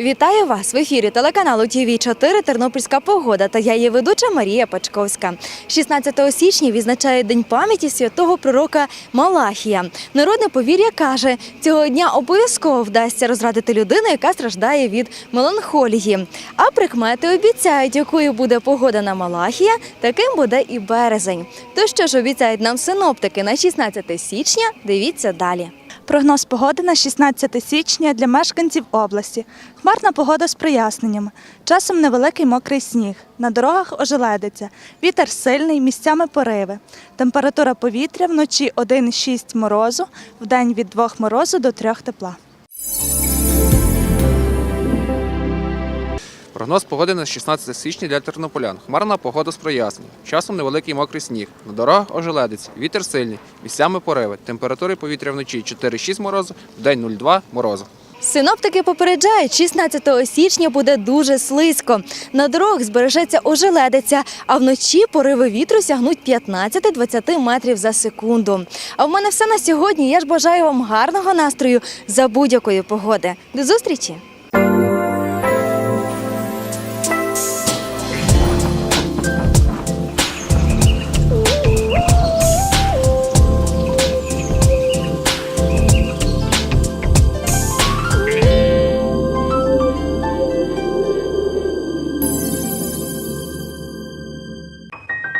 Вітаю вас в ефірі телеканалу ТВ 4 Тернопільська погода та я її ведуча Марія Пачковська. 16 січня відзначає День пам'яті святого пророка Малахія. Народне повір'я каже, цього дня обов'язково вдасться розрадити людину, яка страждає від меланхолії. А прикмети обіцяють, якою буде погода на Малахія, таким буде і березень. То що ж обіцяють нам синоптики на 16 січня? Дивіться далі. Прогноз погоди на 16 січня для мешканців області. Хмарна погода з проясненнями. Часом невеликий мокрий сніг. На дорогах ожеледиться. Вітер сильний, місцями пориви. Температура повітря вночі 1,6 морозу, вдень від 2 морозу до 3 тепла. Прогноз погоди на 16 січня для тернополян. Хмарна погода з проясненням. Часом невеликий мокрий сніг. На дорогах ожеледиться. Вітер сильний. Місцями пориви. Температури повітря вночі 4-6 морозу, вдень 0,2 морозу. Синоптики попереджають, 16 січня буде дуже слизько. На дорогах збережеться ожеледиця, а вночі пориви вітру сягнуть 15-20 метрів за секунду. А в мене все на сьогодні. Я ж бажаю вам гарного настрою за будь-якої погоди. До зустрічі!